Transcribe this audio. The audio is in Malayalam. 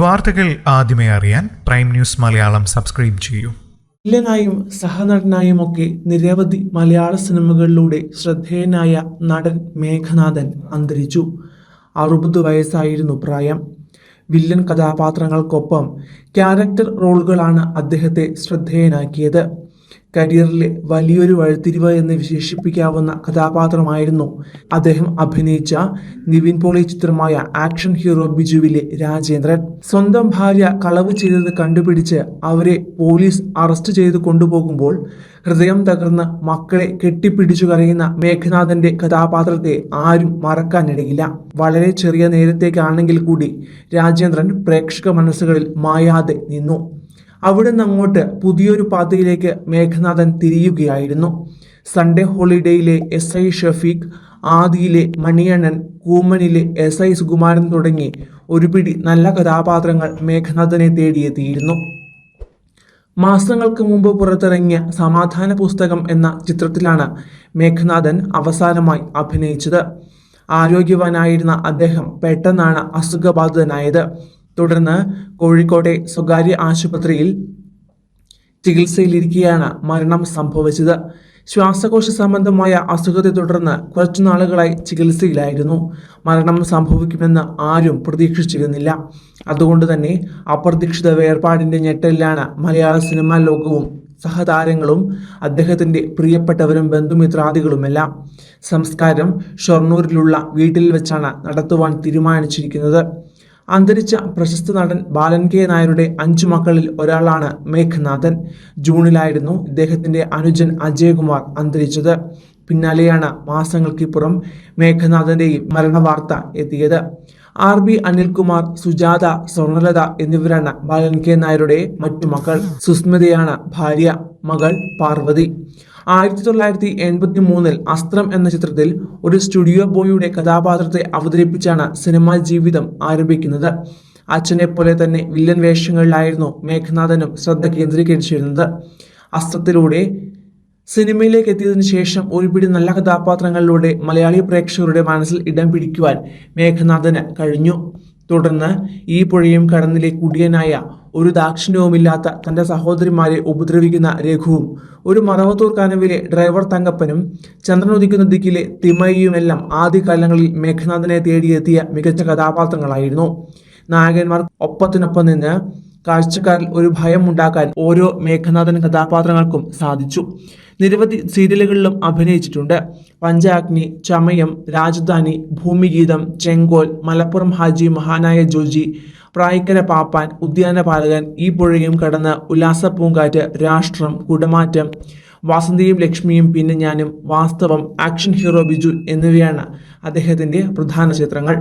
വാർത്തകൾ ആദ്യമേ അറിയാൻ പ്രൈം ന്യൂസ് മലയാളം സബ്സ്ക്രൈബ് ചെയ്യൂ. വില്ലനായും സഹനടനായും ഒക്കെ നിരവധി മലയാള സിനിമകളിലൂടെ ശ്രദ്ധേയനായ നടൻ മേഘനാഥൻ അന്തരിച്ചു. അറുപത് വയസ്സായിരുന്നു പ്രായം. വില്ലൻ കഥാപാത്രങ്ങൾക്കൊപ്പം ക്യാരക്ടർ റോളുകളാണ് അദ്ദേഹത്തെ ശ്രദ്ധേയനാക്കിയത്. കരിയറിലെ വലിയൊരു വഴിത്തിരിവ് എന്ന് വിശേഷിപ്പിക്കാവുന്ന കഥാപാത്രമായിരുന്നു അദ്ദേഹം അഭിനയിച്ച നിവിൻ പോളി ചിത്രമായ ആക്ഷൻ ഹീറോ ബിജുവിലെ രാജേന്ദ്രൻ. സ്വന്തം ഭാര്യ കളവ് ചെയ്തത് കണ്ടുപിടിച്ച് അവരെ പോലീസ് അറസ്റ്റ് ചെയ്ത് കൊണ്ടുപോകുമ്പോൾ ഹൃദയം തകർന്ന് മക്കളെ കെട്ടിപ്പിടിച്ചു കരയുന്ന മേഘനാഥന്റെ കഥാപാത്രത്തെ ആരും മറക്കാനിടയില്ല. വളരെ ചെറിയ നേരത്തേക്കാണെങ്കിൽ കൂടി രാജേന്ദ്രൻ പ്രേക്ഷക മനസ്സുകളിൽ മായാതെ നിന്നു. അവിടുന്ന് അങ്ങോട്ട് പുതിയൊരു പാതയിലേക്ക് മേഘനാഥൻ തിരിയുകയായിരുന്നു. സൺഡേ ഹോളിഡേയിലെ എസ് ഐ ഷഫീഖ് ആദിയിലെ മണിയണ്ണൻ കൂമനിലെ എസ് ഐ സുകുമാരൻ തുടങ്ങി ഒരു പിടി നല്ല കഥാപാത്രങ്ങൾ മേഘനാഥനെ തേടിയെത്തിയിരുന്നു. മാസങ്ങൾക്ക് മുമ്പ് പുറത്തിറങ്ങിയ സമാധാന പുസ്തകം എന്ന ചിത്രത്തിലാണ് മേഘനാഥൻ അവസാനമായി അഭിനയിച്ചത്. ആരോഗ്യവാനായിരുന്ന അദ്ദേഹം പെട്ടെന്നാണ് അസുഖബാധിതനായത്. തുടർന്ന് കോഴിക്കോട്ടെ സ്വകാര്യ ആശുപത്രിയിൽ ചികിത്സയിലിരിക്കെയാണ് മരണം സംഭവിച്ചത്. ശ്വാസകോശ സംബന്ധമായ അസുഖത്തെ തുടർന്ന് കുറച്ചു നാളുകളായി ചികിത്സയിലായിരുന്നു. മരണം സംഭവിക്കുമെന്ന് ആരും പ്രതീക്ഷിച്ചിരുന്നില്ല. അതുകൊണ്ട് തന്നെ അപ്രതീക്ഷിത വേർപാടിന്റെ ഞെട്ടലിലാണ് മലയാള സിനിമാ ലോകവും സഹതാരങ്ങളും അദ്ദേഹത്തിന്റെ പ്രിയപ്പെട്ടവരും ബന്ധുമിത്രാദികളുമെല്ലാം. സംസ്കാരം ഷൊർണൂരിലുള്ള വീട്ടിൽ വെച്ചാണ് നടത്തുവാൻ തീരുമാനിച്ചിരിക്കുന്നത്. അന്തരിച്ച പ്രശസ്ത നടൻ ബാലൻ കെ നായരുടെ അഞ്ചു മക്കളിൽ ഒരാളാണ് മേഘ്നാഥൻ. ജൂണിലായിരുന്നു ഇദ്ദേഹത്തിന്റെ അനുജൻ അജയകുമാർ അന്തരിച്ചത്. പിന്നാലെയാണ് മാസങ്ങൾക്കിപ്പുറം മേഘനാഥന്റെയും മരണവാർത്ത എത്തിയത്. ആർ ബി അനിൽകുമാർ സുജാത സ്വർണലത എന്നിവരാണ് ബാലൻ കെ നായരുടെ മറ്റു മക്കൾ. സുസ്മിതയാണ് ഭാര്യ മകൾ പാർവതി. ആയിരത്തി തൊള്ളായിരത്തി എൺപത്തി മൂന്നിൽ അസ്ത്രം എന്ന ചിത്രത്തിൽ ഒരു സ്റ്റുഡിയോ ബോയിയുടെ കഥാപാത്രത്തെ അവതരിപ്പിച്ചാണ് സിനിമാ ജീവിതം ആരംഭിക്കുന്നത്. അച്ഛനെ പോലെ തന്നെ വില്ലൻ വേഷങ്ങളിലായിരുന്നു മേഘനാഥനും ശ്രദ്ധ കേന്ദ്രീകരിച്ചിരുന്നത്. അസ്ത്രത്തിലൂടെ സിനിമയിലേക്ക് എത്തിയതിനു ശേഷം ഒരുപിടി നല്ല കഥാപാത്രങ്ങളിലൂടെ മലയാളി പ്രേക്ഷകരുടെ മനസ്സിൽ ഇടം പിടിക്കുവാൻ മേഘനാഥന് കഴിഞ്ഞു. തുടർന്ന് ഈ പുഴയും കടന്നിലെ കുടിയനായ ഒരു ദാക്ഷിണ്യവുമില്ലാത്ത തന്റെ സഹോദരിമാരെ ഉപദ്രവിക്കുന്ന രഘുവും ഒരു മറവത്തൂർ കനവിലെ ഡ്രൈവർ തങ്കപ്പനും ചന്ദ്രനുദിക്കുന്ന ദിക്കിലെ തിമയുമെല്ലാം ആദ്യകാലങ്ങളിൽ മേഘനാഥനെ തേടിയെത്തിയ മികച്ച കഥാപാത്രങ്ങളായിരുന്നു. നായകന്മാർ ഒപ്പത്തിനൊപ്പം നിന്ന് കാഴ്ചക്കാരിൽ ഒരു ഭയം ഉണ്ടാക്കാൻ ഓരോ മേഘനാഥൻ കഥാപാത്രങ്ങൾക്കും സാധിച്ചു. നിരവധി സീരിയലുകളിലും അഭിനയിച്ചിട്ടുണ്ട്. പഞ്ചാഗ്നി ചമയം രാജധാനി ഭൂമിഗീതം ചെങ്കോൽ മലപ്പുറം ഹാജി മഹാനായ ജോജി പ്രായിക്കര പാപ്പാൻ ഉദ്യാനപാലകൻ ഈ പുഴയും കടന്ന് ഉല്ലാസ പൂങ്കാറ്റ് രാഷ്ട്രം കുടമാറ്റം വാസന്തിയും ലക്ഷ്മിയും പിന്നെ ഞാനും വാസ്തവം ആക്ഷൻ ഹീറോ ബിജു എന്നിവയാണ് അദ്ദേഹത്തിന്റെ പ്രധാന ചിത്രങ്ങൾ.